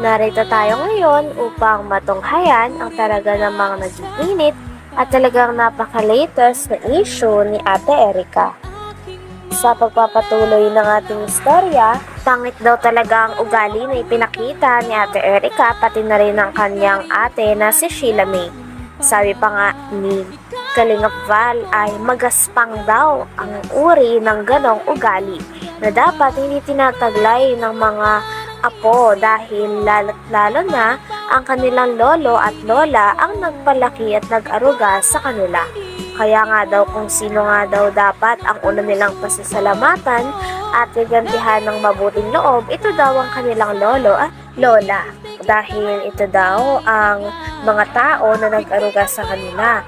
Narito tayo ngayon upang matunghayan ang talaga namang nag-iinit at talagang napaka-latest na issue ni Ate Erika. Sa pagpapatuloy ng ating istorya, pangit daw talaga ang ugali na ipinakita ni Ate Erika pati na rin ang kanyang ate na si Sheila May. Sabi pa nga ni Kalingap Val ay magaspang daw ang uri ng ganong ugali na dapat hindi tinataglay ng mga apo dahil lalo na ang kanilang lolo at lola ang nagpalaki at nag-aruga sa kanila. Kaya nga daw kung sino nga daw dapat ang una nilang pasasalamatan at gagantihan ng mabuting loob, ito daw ang kanilang lolo at lola. Dahil ito daw ang mga tao na nag-aruga sa kanila.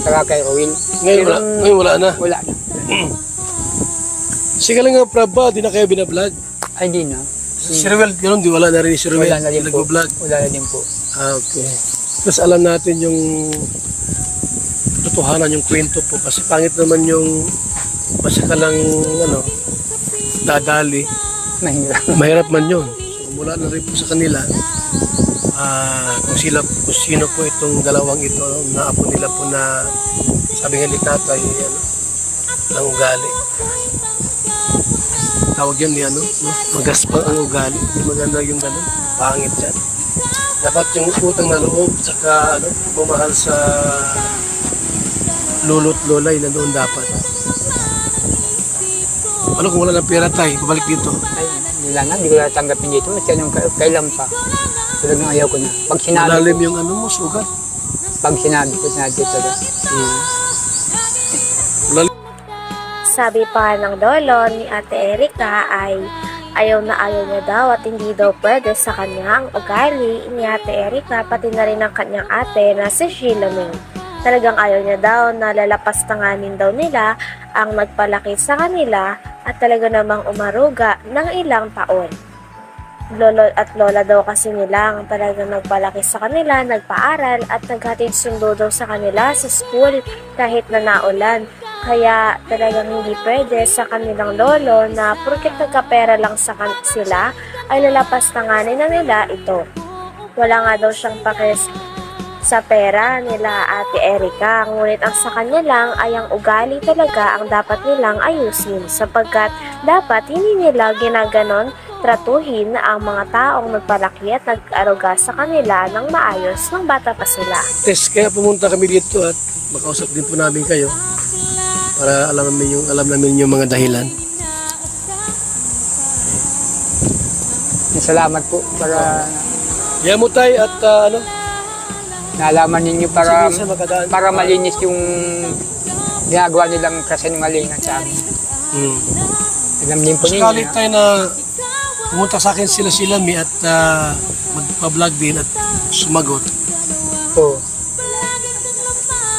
Saka kay Rowin. Ngayon wala, ngayon wala na. Wala na. Sige lang nga, Prab ba? Di na kayo binablog. Ay, di na. Si Ruel, ganun, di wala na rin si Ruel. Wala na din po. Nag-vlog. Wala na din po. Ah, okay. Tapos alam natin yung totohanan yung kwento po kasi pangit naman yung basta ka lang ano dadali Mahirap. mahirap man yun so mula na rin po sa kanila ah kung sila kung sino po itong dalawang ito na apo nila po na sabi nga ni tatay ano, ng ugali tawag yan ni ano no? magaspang ang ugali hindi maganda yung gano'n pangit yan dapat yung utang na loob saka ano bumahal sa lolo't lola yun na doon dapat ano kung wala ng pera tayo babalik dito Ay, wala na. Hindi ko tatanggapin dito. Kasi anong ka- kailan pa. Talagang ayaw ko na. Pag sinabi, malalim yung ano mo sugat pag sinabi ko na dito. hmm. Sabi pa ng lolo ni Ate Erika ay ayaw na ayaw niya daw at hindi daw pwede sa kanyang ugali ni Ate Erika pati na rin ang kanyang ate na si Sheila May. Talagang ayaw niya daw na lalapastanganin daw nila ang nagpalaki sa kanila at talaga namang umaruga ng ilang taon. Lolo at lola daw kasi nila ang talagang nagpalaki sa kanila, nagpaaral at naghatid sundo daw sa kanila sa school kahit na naulan. Kaya talagang hindi pwede sa kanilang lolo na porket nagkapera lang sa kan- sila ay lalapas tanganin na nila ito. Wala nga daw siyang pakis sa pera nila Ate Erika, ngunit ang sa kanya lang ay ang ugali talaga ang dapat nilang ayusin sapagkat dapat hindi nila ginaganon tratuhin ang mga taong nagpalaki at nag-aruga sa kanila ng maayos ng bata pa sila. Tess, kaya pumunta kami dito at makausap din po namin kayo para alam namin yung alam namin yung mga dahilan. Salamat po para Kaya mo tayo at ah, ano, nalaman ninyo para sige, para malinis yung ginagawa nilang kasinungalingan sa amin. Hmm. Alam din po Sakali ninyo. tayo na pumunta sa akin sila sila mi at ah, magpa-vlog din at sumagot. Po.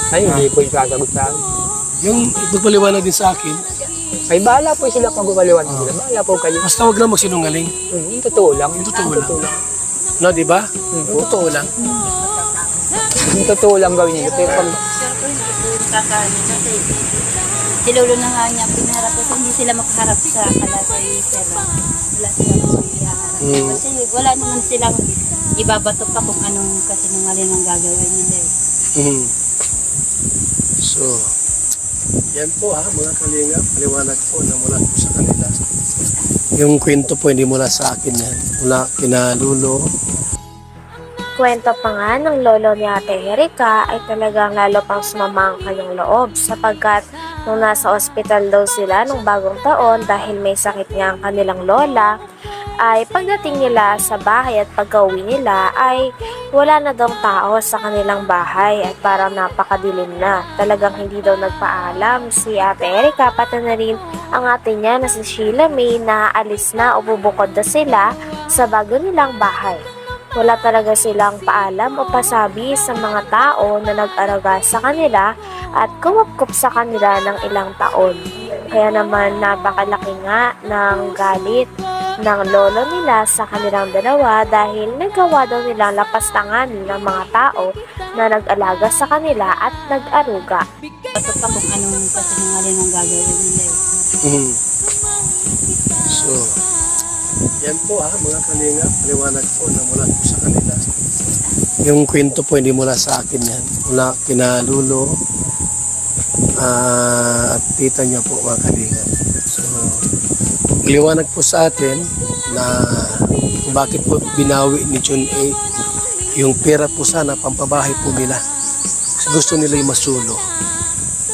Ay, hindi po yung sasagot sa akin. Yung ipagpaliwanag din sa akin, Ay, bahala po sila pag gumaliwan nila. Bahala po kayo. basta wag lang magsinungaling. Hmm, yung totoo lang. Yung totoo lang. lang. No, di ba? Hmm, Yung totoo lang. Yung totoo lang gawin nila. Pero pag kakaano kasi si Lolo na nga niya pinaharap kasi hindi sila makaharap sa kalasay Serra. Wala silang ihaharap. Mm. Kasi wala naman silang ibabato pa kung anong kasinungaling ang gagawin nila eh. Mhm. So, yan po ha, mga kalinga, paliwanag po na mula po sa kanila. Yung kwento po, hindi mula sa akin yan. Mula kina Lulo. Kwento pa nga ng lolo ni Ate Erika ay talagang lalo pang sumama ang kanyang loob sapagkat nung nasa ospital daw sila nung bagong taon dahil may sakit nga ang kanilang lola ay pagdating nila sa bahay at pagka-uwi nila ay wala na daw tao sa kanilang bahay at parang napakadilim na. Talagang hindi daw nagpaalam si Ate Erika pati na rin ang ate niya na si Sheila May na alis na o bubukod na sila sa bago nilang bahay. Wala talaga silang paalam o pasabi sa mga tao na nag-araga sa kanila at kumapkup sa kanila ng ilang taon. Kaya naman napakalaki nga ng galit ng lolo nila sa kanilang dalawa dahil nagawa daw nilang lapastanganin ng mga tao na nag-alaga sa kanila at nag-aruga. Bato pa kung anong kasinungaling ang gagawin nila eh. Mhm. So, Yan po ha, mga kalinga, paliwanag po na mula po sa kanila. Yung kwento po hindi mula sa akin yan. Mula kina Lulo ah, at tita niya po mga kalinga. So, liwanag po sa atin na bakit po binawi ni John A yung pera po sana pampabahay po nila. Gusto nila yung masulo.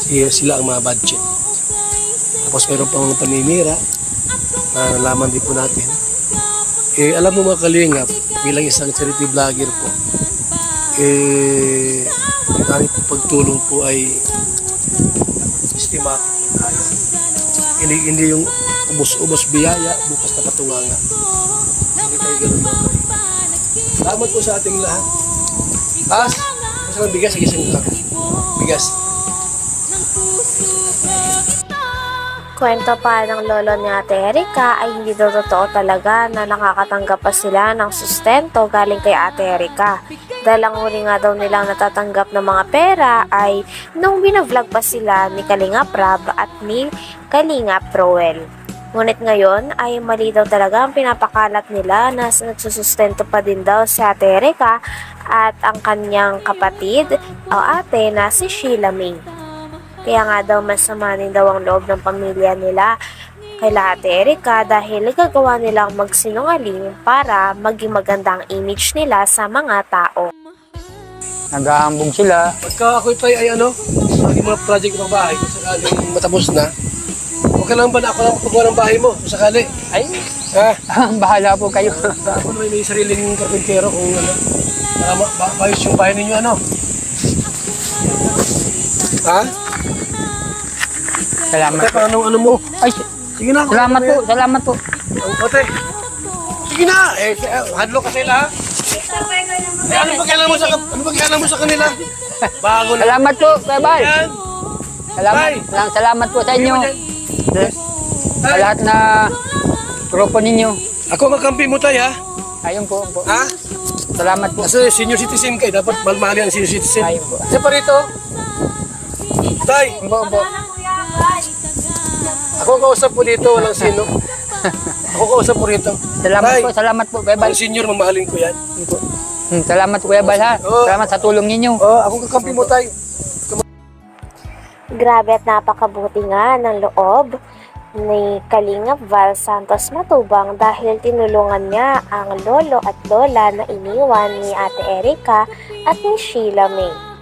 Siya, sila ang mga budget. Tapos meron pa mga paninira na nalaman din po natin. Eh, alam mo mga kalingap, bilang isang charity vlogger po, eh, yung aming pagtulong po ay systematic po tayo. Hindi, hindi yung ubos-ubos biyaya, bukas na patunganga. Hindi tayo ganun mga kalingap. Salamat po sa ating lahat. Taas, masarang bigas, isang. Bigas. Kwento pa ng lolo ni Ate Erika ay hindi daw totoo talaga na nakakatanggap pa sila ng sustento galing kay Ate Erika. Dahil ang huli nga daw nilang natatanggap ng mga pera ay nung binavlog pa sila ni Kalinga Prab at ni Kalinga Proel. Ngunit ngayon ay mali daw talaga ang pinapakalat nila na nagsusustento pa din daw si Ate Erika at ang kanyang kapatid o ate na si Sheila May. Kaya nga daw masama din daw ang loob ng pamilya nila kay Ate Erika dahil nagagawa nilang magsinungaling para maging maganda ang image nila sa mga tao. Naghahambog sila. Pagka ako tayo ay ano, ang mga project ng bahay, kung sakaling matapos na, huwag ka lang ba na ako lang pagawa ng bahay mo, kung sakali. Ay, Ha? bahala po kayo. Ako naman may sariling karpintero kung ano, para ma- ba- maayos yung bahay ninyo, ano? Ha? Salamat Ate, po. paano ano mo? Ay, Sige na. kung salamat ano po, yan. salamat po. Ang Ate. Sige na. Eh, si- eh, hadlo ka sila, ha? Eh, ano ba kailangan mo sa, ano ba kailangan mo sa kanila? Bago na. Salamat po, Kuya Bal. Yan. Salamat, Tay. salamat, salamat po sa inyo. Sa lahat na grupo ninyo. Ako magkampi mo tayo, ha? Ayun po, po. Ha? Salamat po. Kasi senior citizen kayo, dapat malmali ang senior citizen. Ayun po. Isa pa rito. Tay, ako kausap po dito, walang sino. Ako kausap po rito. Salamat Tay, po, salamat po, Kuya Bal. Ang senior, mamahalin ko yan. Po. Hmm, Salamat Kuya Bal ha. Oo. Salamat sa tulong ninyo. Oh, ako kakampi mo tayo. Grabe at napakabuti nga ng loob ni Kalingap Val Santos Matubang dahil tinulungan niya ang lolo at lola na iniwan ni Ate Erika at ni Sheila May.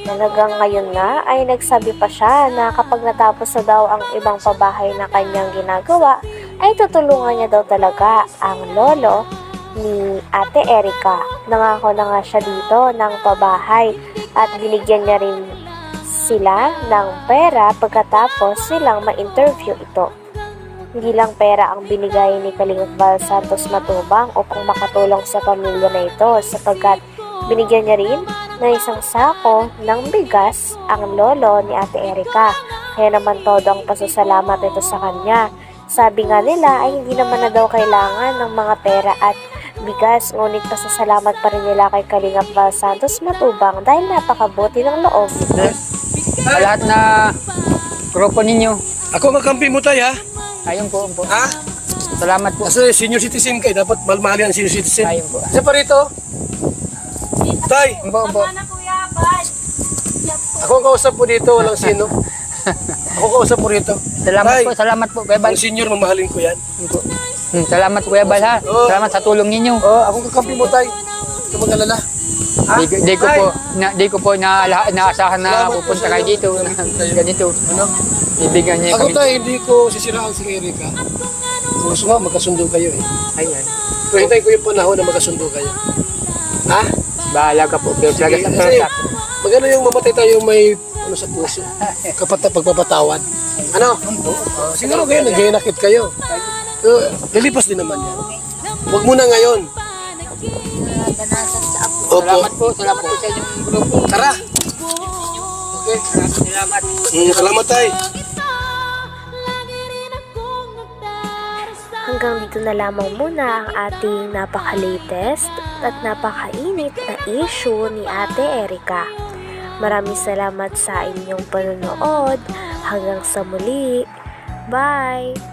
Talagang ngayon na ay nagsabi pa siya na kapag natapos na daw ang ibang pabahay na kanyang ginagawa, ay tutulungan niya daw talaga ang lolo ni Ate Erika. Nangako na nga siya dito ng pabahay at binigyan niya rin sila ng pera pagkatapos silang ma-interview ito. Hindi lang pera ang binigay ni Kalingap Val Santos Matubang upang makatulong sa pamilya na ito sapagkat binigyan niya rin ng isang sako ng bigas ang lolo ni Ate Erika. Kaya naman todo ang pasasalamat ito sa kanya. Sabi nga nila ay hindi naman na daw kailangan ng mga pera at bigas ngunit pasasalamat pa rin nila kay Kalingap Val Santos Matubang dahil napakabuti ng loob. Sa lahat na grupo ninyo. Ako magkampi mo tayo, ha? Ayun po, po. Ha? Salamat po. Kasi senior citizen kayo, dapat malmali ang senior citizen. Ayun po. Isa pa rito. Tay, Ayun po, po. ako ang kausap po dito, walang sino. Ako kausap po rito. Salamat Tay, po, salamat po Kuya Bal. Ang senior, mamahalin ko yan. Hmm, Salamat Kuya Bal ha. Oo. Salamat sa tulong ninyo. Oh, ako kakampi mo tayo. Ito mag-alala. Ha? Di, di ko Tay, po na, di ko po na naasahan na Salamat po pupunta sa kayo iyo. dito. Ganito. Ano? Ibigyan niya Ako kami. tayo, hindi ko sisiraan si Erika. Kung gusto nga, magkasundo kayo eh. Ayan. Pero hintayin ko yung panahon na magkasundo kayo. Ha? Bahala ka po. Pero talaga sa sa magano yung mamatay tayo may ano sa puso. Kapata pagpapatawad. Ano? Uh, siguro kayo, naghihinakit kayo. Pero, lilipas din naman yan. Huwag muna ngayon. Ganasas sa ako. Salamat po. Salamat po sa inyong grupo. Tara. Okay. Salamat. Mm, salamat tayo. Hanggang dito na lamang muna ang ating napaka-latest at napakainit na issue ni Ate Erika. Maraming salamat sa inyong panonood. Hanggang sa muli. Bye!